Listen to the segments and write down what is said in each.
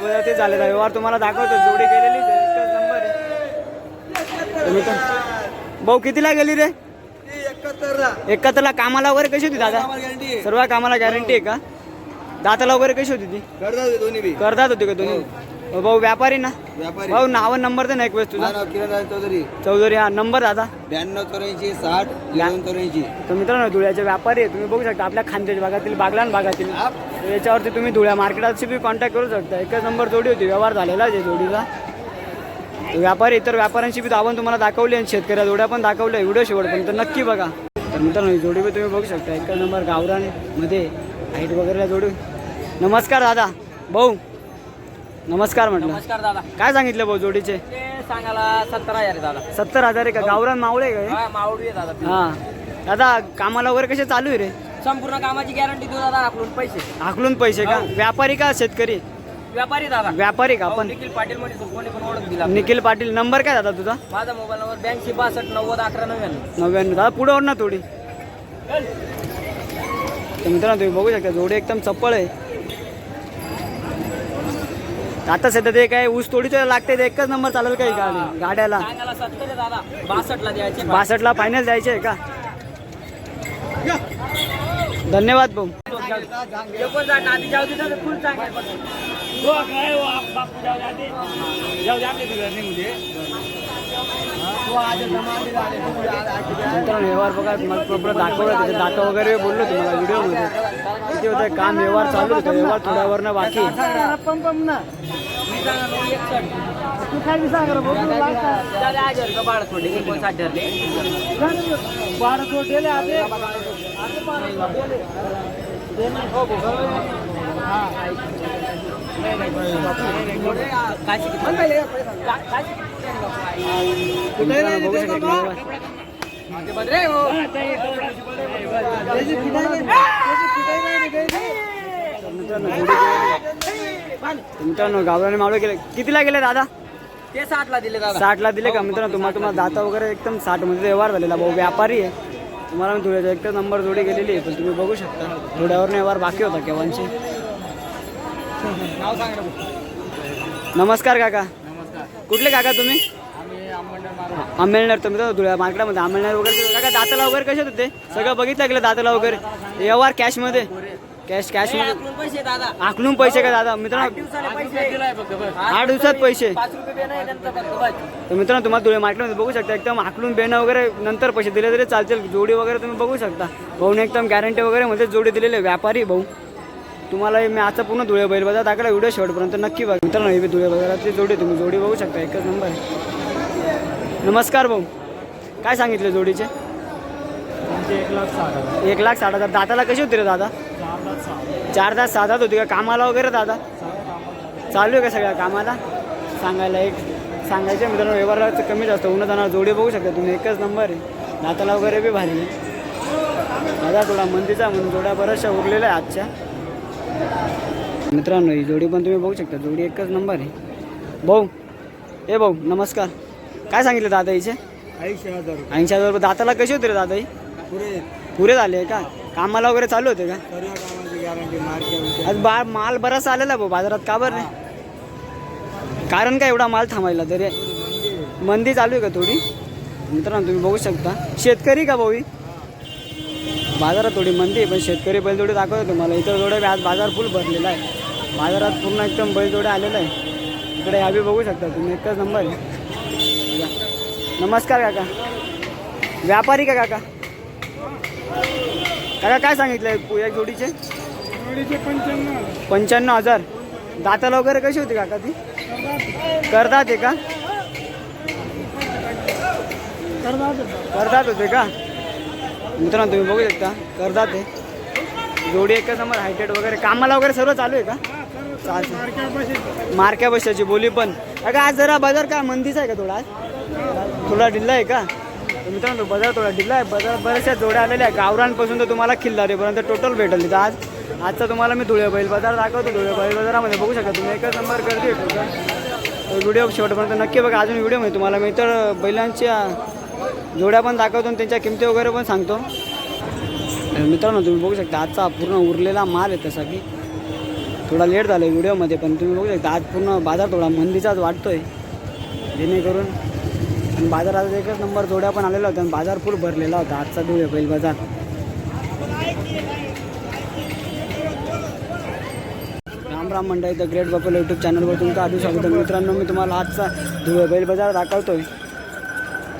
बाजार ते झाले व्यवहार तुम्हाला दाखवतो. जोडी गेलेली एकच नंबर आहे. तर मित्र- भाऊ कितीला गेली रे? एकाहत्तरला. कामाला वगैरे कशी होती दादा? सर्व कामाला गॅरंटी आहे का? दाताला वगैरे कशी होती ती? दोन्ही करतात होती का तुम्ही भाऊ व्यापारी ना? भाऊ नाव नंबर दे ना एक वेळेस तुझा. चौधरी. चौधरी हा. नंबर दादा? ब्याण्णव चौऱ्याऐंशी साठ दोन चौऱ्याऐंशी. तर मित्रांनो धुळ्याचे व्यापारी आहे तुम्ही बघू शकता आपल्या खानदेश भागातील बागलान भागातील. तर याच्यावरती तुम्ही धुळ्या मार्केटाशी बी कॉन्टॅक्ट करू शकता. एकच नंबर जोडी होती व्यवहार झालेला आहे तर व्यापारी इतर व्यापाऱ्यांशी बी आपण तुम्हाला दाखवली आणि शेतकऱ्या जोड्या पण दाखवल्या व्हिडिओ शेवटपर्यंत नक्की बघा. तर मित्रांनो ही जोडी बी तुम्ही बघू शकता. एकच नंबर गावरानमध्ये हाईट वगैरेला जोडी. नमस्कार दादा. भाऊ नमस्कार म्हटलं. नमस्कार दादा. काय सांगितलं भाऊ जोडीचे? सांगायला सत्तर हजार दादा. सत्तर हजार आहे का? गावरान मावळे का आहे दादा. हा. दादा कामाला वगैरे कसे चालू आहे रे? संपूर्ण कामाची गॅरंटी देऊ दादा आपलं पैसे. हाकलून पैसे का? व्यापारी का शेतकरी? व्यापारी दादा. व्यापारी का? हो, आपण निखिल पाटील म्हणजे कोणी पण ओळख दिला. निखिल पाटील नंबर काय दादा तुझा? माझा मोबाईल नंबर ब्याऐंशी बासष्ट नव्वद अकरा नव्याण्णव. नव्याण्णव. दादा पुढे ओढ ना थोडी. तर मित्रांनो तुम्ही बघू शकता जोडी एकदम चप्पळ आहे. आता सध्या ते काय ऊस तोडीचं लागते ते एकच नंबर चालेल काही गाडी? गाड्याला. सांगायला सत्तर आहे दादा. बासष्टला द्यायचे. बासष्टला फायनल द्यायचे आहे का धन्यवाद भाऊ मित्रांनो व्यवहार बघा तुम्हाला प्रॉपर दाखवलं त्याचे वगैरे बोललो तुम्हाला व्हिडिओमध्ये किती होतं काम व्यवहार चालू होतं व्यवहार थोड्यावरनं बाकी आहे. दादा, तुमच्या किती? मित्रांनो गावराने मावळे गेले कितीला गेले दादा ते साठला दिले दादा. साठला दिले का मित्रांनो? तुम्हाला तुम्हाला दाता वगैरे एकदम साठमध्ये व्यवहार झालेला. भाऊ व्यापारी आहे. तुम्हाला मी धुळ्याचा एकच नंबर जोडी गेलेली आहे पण तुम्ही बघू शकता. धुळ्यावर व्यवहार बाकी होता केव्हांची. नाव सांग रे. नमस्कार काका. नमस्कार. कुठले काका तुम्ही? आंबेलनर तुम्ही तर धुळ्या मार्केटमध्ये आंबेलनर वगैरे काका दाताला वगैरे कसे होते सगळं बघितलं गेलं दाताला वगैरे? व्यवहार कॅशमध्ये कॅश आपलं पैसे दादा. आखलून पैसे का दादा? मित्रांनो. आठ दिवसात पैसे. तर मित्रांनो तुम्हाला धुळे मार्केटमध्ये बघू शकता एकदम आकलून बेणं वगैरे नंतर पैसे दिले तरी चालतील. जोडी वगैरे तुम्ही बघू शकता. भाऊने एकदम गॅरंटी वगैरे मध्ये जोडी दिलेले व्यापारी भाऊ. तुम्हाला मी आता पूर्ण धुळे बैल बाजार टाकला व्हिडिओ शेवटपर्यंत नक्की बघा. मित्रांनो हे धुळे बाजारातली जोडी तुम्ही जोडी बघू शकता एकच नंबर आहे. नमस्कार भाऊ. काय सांगितले जोडीचे? एक लाख साठ एक लाख साठ हजार. दाताला कशी होती रे दादा? चार तास सात होती का? कामाला वगैरे दादा चालू आहे का सगळ्या कामाला? सांगायला एक सांगायचं मित्रांनो व्यवहाराचं कमी जास्त उन्हा जाणार जोडी बघू शकता तुम्ही. एकच नंबर आहे. दाताला वगैरे बी भारी आहे. दादा थोडा मंदीचा म्हणून जोड्या बऱ्याचशा उरलेल्या आहे आजच्या. मित्रांनो ही जोडी पण तुम्ही बघू शकता. जोडी एकच नंबर आहे. भाऊ ए भाऊ नमस्कार. काय सांगितलं दादा हिचे? ऐंशी हजार ऐंशी हजार दाताला कशी होती रे दादा ही? पुरे. पुरे झाले का? कामाला वगैरे चालू होते का? म्हणजे म्हणजे. आज बा माल बराच आलेला आहे भाऊ बाजारात का बरं नाही? कारण काय एवढा माल थांबायला तरी? मंदी चालू आहे का थोडी? मित्रांनो तुम्ही बघू शकता. शेतकरी का भाऊ बाजारात थोडी मंदी आहे पण शेतकरी बैलजोडी दाखवतो तुम्हाला. इतर जोडे आज बाजार फुल भरलेला आहे. बाजारात पूर्ण एकदम बैलजोडे आलेला आहे. इकडे यावी बघू शकता तुम्ही. एकच नंबर आहे. नमस्कार काका. व्यापारी का काका? काका काय सांगितलं एक जोडीचे? पंच्याण्णव. हजार. दाताला वगैरे कशी होती काका ती? करतात आहे का? करतात होते का? मित्रांनो तुम्ही बघू शकता करतात आहे. जोडी एकच नंबर हायटेड वगैरे. कामाला वगैरे सर्व चालू आहे का? चालतं मार्क्या बसायची बोली पण. अगं आज जरा बाजार का मंदीचा आहे का थोडा आज? थोडा ढिल्ला आहे का? तर मित्रांनो तो बाजार थोडा ढिल्ला आहे. बाजार बऱ्याचशा जोड्या आलेल्या आहे गावरांपासून तर तुम्हाला खिल्लारीपर्यंत टोटल भेटेल तिथं आज. आजचा तुम्हाला मी धुळे बैल बाजार दाखवतो. धुळे बैल बाजारामध्ये बघू शकता तुम्ही. एकच नंबर गर्दी आहे. व्हिडिओ शेवटपर्यंत नक्की बघा. अजून व्हिडिओमध्ये तुम्हाला मी तर बैलांच्या जोड्या पण दाखवतो आणि त्यांच्या किमती वगैरे पण सांगतो. मित्रांनो तुम्ही बघू शकता आजचा पूर्ण उरलेला माल आहे तसा की थोडा लेट झाला व्हिडिओमध्ये पण तुम्ही बघू शकता आज पूर्ण बाजार थोडा मंदीचाच वाटतोय जेणेकरून आणि बाजारात एकच नंबर जोड्या पण आलेला होता आणि बाजार फुल भरलेला होता आजचा धुळे बैल बाजार. राम मंडळी द ग्रेट बपल यूट्यूब चॅनलवर तुमचं आधी स्वागत आहे. मित्रांनो मी तुम्हाला आजचा धुळे बैल बाजार दाखवतोय.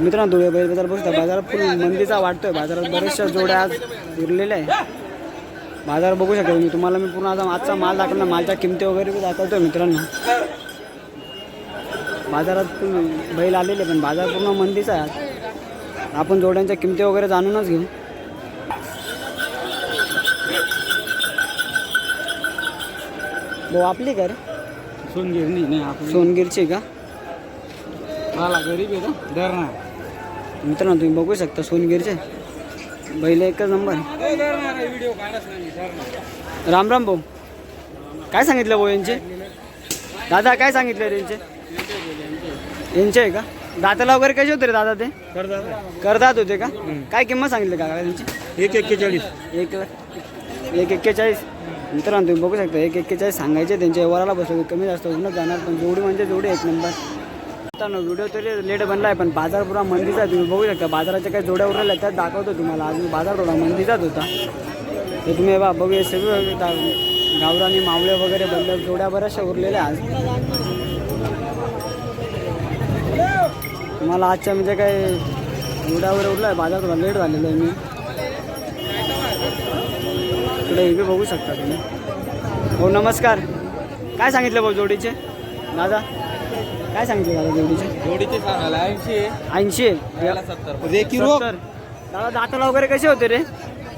मित्रांनो धुळे बैल बाजार बघता बाजार फुल मंदीचा वाटतोय. बाजारात बऱ्याचशा जोड्या आज उरलेल्या आहे. बाजार बघू शकतो मी तुम्हाला मी पूर्ण आता आजचा माल दाखवला मालच्या किमती वगैरे बी दाखवतोय मित्रांनो. बाजारात बैल आलेले पण बाजार पूर्ण मंदीचा आहे आज. आपण जोड्यांच्या किमती वगैरे जाणूनच घेऊ. भाऊ आपली का रे सोनगिरणी नाही सोनगिरची का? मला गरीब आहे ना धर ना मित्रांनो तुम्ही बघू शकता सोनगिरचे. बैल एकच नंबर. राम राम भाऊ. काय सांगितलं भाऊ यांचे? दादा काय सांगितलं रे यांचे? यांचे आहे का? दाताला वगैरे कसे होते रे दादा ते? करदात होते का? काय किंमत सांगितली का त्यांची एक एक्केचाळीस. एक एक एक्केचाळीस. मित्रांनो तुम्ही बघू शकता एक एक्केचाळीस सांगायचे त्यांच्या व्यवहाराला बसलो कमी जास्त होऊनच जाणार पण जोडी म्हणजे जोडी एक नंबर. मित्रांनो व्हिडिओ तरी लेट बनला आहे पण बाजार पुरा मंदीचा आहे. तुम्ही बघू शकता बाजाराच्या काही जोड्या उरलेल्या त्यात दाखवतो तुम्हाला. आज मी बाजार थोडा मंदीचाच होता. ते तुम्ही बा बघू सगळे गावरानी मावळे वगैरे बनले जोड्या बऱ्याचशा उरलेल्या आज तुम्हाला आजच्या म्हणजे काय जोड्या उरला आहे बाजार थोडा लेट झालेला आहे मी. इकडे हे बी बघू शकता तुम्ही. हो नमस्कार. काय सांगितलं भाऊ जोडीचे? दादा काय सांगितलं दादा जोडीचे? जोडीचे सांगायला ऐंशी ऐंशी सत्तर. दादा दाताला वगैरे कसे होते रे?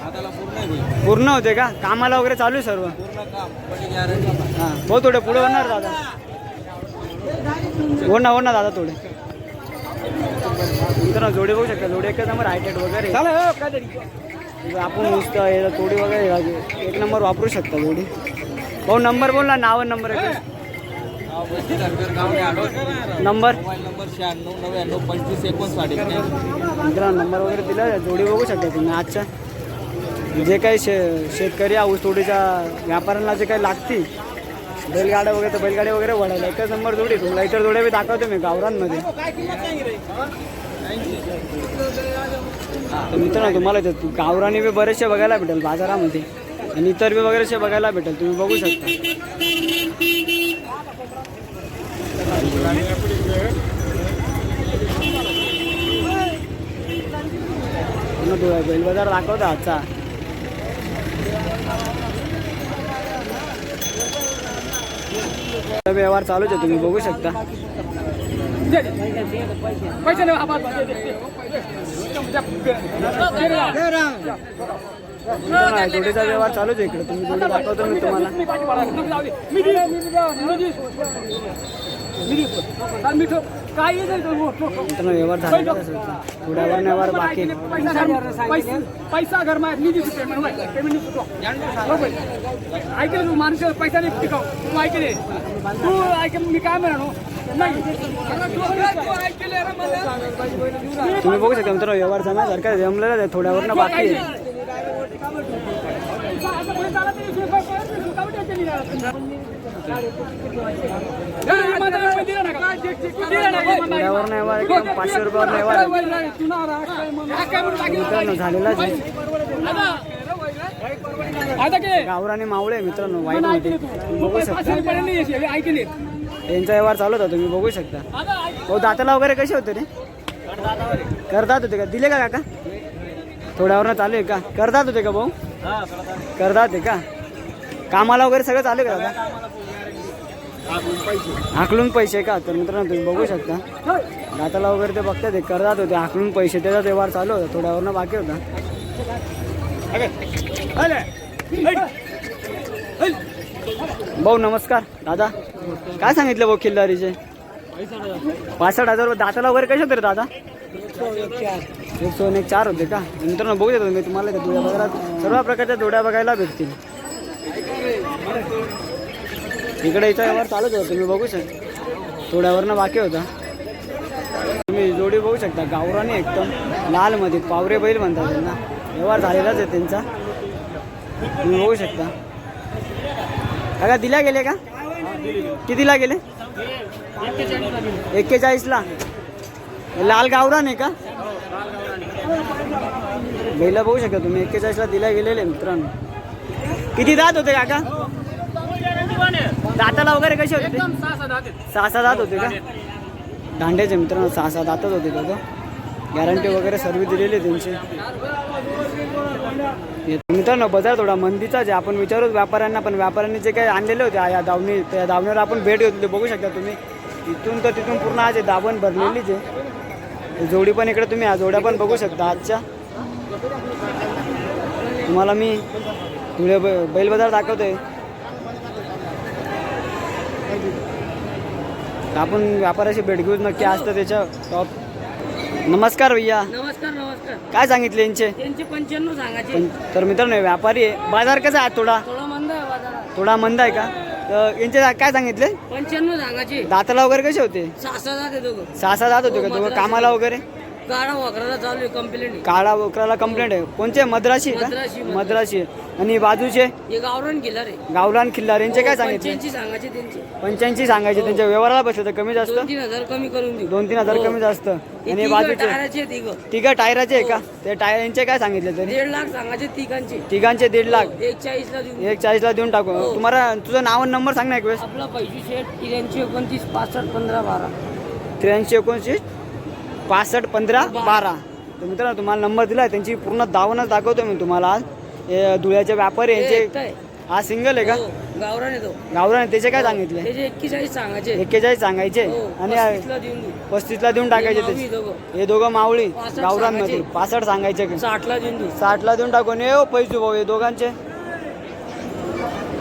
हाताला पूर्ण. पूर्ण होते का? कामाला वगैरे चालू आहे सर्व? पूर्ण काम पटी गॅरंटी हां हो थोडे पुढे होणार दादा. हो ना हो ना दादा थोडे. मित्रांनो जोडी बघू शकता. जोडी एकच नंबर हायटेड वगैरे. आपण नुसतं हे तोडी वगैरे. एक नंबर वापरू शकता जोडी. भाऊ नंबर बोल ना नाव नंबर आहे नंबर मित्रांनो नंबर वगैरे दिला. जोडी बघू शकता तुम्ही आजच्या. जे काही शे शेतकरी ऊस तोडीच्या व्यापाऱ्यांना जे काही लागतील बैलगाड्या वगैरे तर बैलगाड्या वगैरे वळायला एकच नंबर जोडी. तुम्हाला इतर जोड्या बी दाखवतो मी गावरांमध्ये तर मित्रांनो तुम्हाला इथे गावरानी बी बरेचसे बघायला भेटेल बाजारामध्ये आणि इतर बी वगैरेचे बघायला भेटेल तुम्ही बघू शकता. पूर्ण डोळा बैल बाजार दाखवता आजचा. व्यवहार चालूच आहे तुम्ही बघू शकता. मित्रांनो, जोडीचा व्यवहार चालूच आहे इकडे तुम्ही जोडी दाखवतो मी तुम्हाला मित्रांनो व्यवहार झालेला थोड्या वेळ व्यवहार बाकी पैसा घर मा निधी सुटे पेमेंट नाही ऐकले तू माणसं पैसा नाही. टिकाव तू ऐकले तू ऐक मी काय म्हणू तुम्ही बघू शकता मित्रांनो व्यवहार जमल्यासारखा जमलेला आहे. थोड्यावरनं बाकी आहे. थोड्यावरनं व्यवहार एकदम पाचशे रुपयावर आहे. मित्रांनो झालेलाच आहे. गावराने मावळे मित्रांनो वाईट बघू शकता. त्यांचा व्यवहार चालू होता तुम्ही बघू शकता. हो दाताला वगैरे कसे होते रे? करतात होते का? दिले का काका? थोड्यावरनं चालू आहे का? करतात होते का भाऊ? करतात आहे का? कामाला वगैरे सगळं चालू आहे का दादा? हाकलून पैसे का? तर मित्रांनो तुम्ही बघू शकता. दाताला वगैरे ते बघतात ते करतात होते हाकलून पैसे. त्याचा व्यवहार चालू होता थोड्यावरनं बाकी होता. भाऊ नमस्कार. दादा काय सांगितलं भाऊ खिल्लारीचे? पासष्ट हजार दाताला वगैरे कसे होते रे दादा? एक सोन एक चार होते का? मित्रांनो बघू देतो मी तुम्हाला त्या जोड्या बाजारात सर्व प्रकारच्या जोड्या बघायला भेटतील. इकडे इथं व्यवहार चालूच होता तुम्ही बघू शकता. थोड्यावरनं बाकी होता. तुम्ही जोडी बघू शकता गावराने एकदम लालमध्ये पावरे बैल म्हणतात त्यांना व्यवहार झालेलाच आहे त्यांचा. तुम्ही बघू शकता. काका दिल्या गेले का? कितीला गेले? एक्केचाळीसला. लाल गावरान आहे का? बैला बघू शकता तुम्ही एक्केचाळीसला दिल्या गेलेले मित्रांनो. किती दात होते काका? दाताला वगैरे कसे होते? सहा सहा दात होते का? दांड्याचे मित्रांनो सहा सहा दातच होते का गॅरंटी वगैरे सर्व दिलेली आहे त्यांची. मित्रांनो बाजार थोडा मंदीचाच आहे आपण विचारू व्यापाऱ्यांना पण व्यापाऱ्यांनी जे काही आणलेले होते या दावणी त्या दावणीवर आपण भेट घेतली बघू शकता तुम्ही. इथून तर तिथून पूर्ण आज दावण भरलेलीच आहे जोडी पण इकडे तुम्ही या जोड्या पण बघू शकता आजच्या. तुम्हाला मी धुळे बैल बाजार दाखवतोय. आपण व्यापाऱ्याशी भेट घेऊ नक्की असतं त्याच्या टॉप नमस्कार भैया. नमस्कार नमस्कार. काय सांगितले यांचे? त्यांचे पंच्याण्णव सांगायचे. पण तर मित्रांनो हे व्यापारी आहे. बाजार कसा आहे थोडा? थोडा मंद आहे बाजारात. थोडा मंद आहे का? तर यांचे काय सांगितले? पंच्याण्णव सांगायचे. दाताला वगैरे कसे होते? सहा सहा जाते दोघं सहा सहा जात होते का? तुम्ही कामाला वगैरे? गाडा वाकराला चालू आहे कंप्लेंट काळा वक्राला कंप्लेंट आहे. कोणचे? मद्राशी मद्राशी. आणि बाजूचे? हे गावरान गेला रे गावलान खिल्लार यांचे काय सांगितले? पंच्याऐंशी सांगायचे त्यांचे. पंच्याऐंशी सांगायचे. त्यांच्या व्यवहाराला बसले तर कमी जास्त? दोन तीन हजार कमी करून देऊ. दोन तीन हजार हो. कमी जास्त. हे आणि तिघं बाजूचे? टायराचे तिघं. तिघं टायराचे आहे का? ते टायर यांचे काय सांगितले तरी दीड लाख सांगायचे तिघांचे. तिघांचे दीड लाख. एक चाळीस ला देऊ एक चाळीसला देऊन टाकू. हो. तुम्हाला तुझं नाव आणि नंबर सांग ना एक वेळेस. आपला पैसे शेट एकोणतीस पासष्ट पंधरा बारा. त्र्याऐंशी एकोणतीस पासष्ट पंधरा बारा. तर मित्रांनो तुम्हाला नंबर दिला त्यांची पूर्ण दावणच दाखवतो मी तुम्हाला आज. हे धुळ्याचे व्यापारी हे यांचे. हा सिंगल आहे का? हो, गावरान येतो गावरान त्याचे काय सांगितले? त्याचे एक्केचाळीस सांगायचे. एक्केचाळीस सांगायचे. हो, आणि पस्तीसला देऊन टाकायचे हे त्याचे. हे दोघं मावळी पासष्ट गावरानमध्ये सांगायचे. पासष्ट सांगायचे का? साठला देऊन देऊ साठला देऊन टाकून. ये हो पैसे भाऊ हे दोघांचे.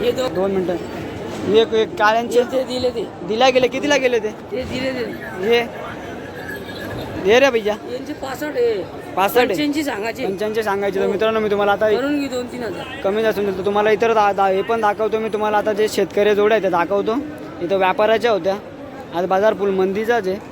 हे दोघं. दोन मिनिटं. एक एक काळ्यांचे. दिले ते. दिला गेले कितीला गेले ते? ते दिले ते. हे हे रे भैया. यांचे पासष्ट आहे. पासष्ट आहे. पंच्याऐंशी सांगायचे. पंच्याऐंशी सांगायचे. तर मित्रांनो मी तुम्हाला आता दोन तीन हजार. कमी असून देतो तुम्हाला इतर दा दा- हे पण दाखवतो. मी तुम्हाला आता जे शेतकरी जोड आहे ते दाखवतो. इथं व्यापाराच्या होत्या. आज बाजार फुल मंदीचाच आहे.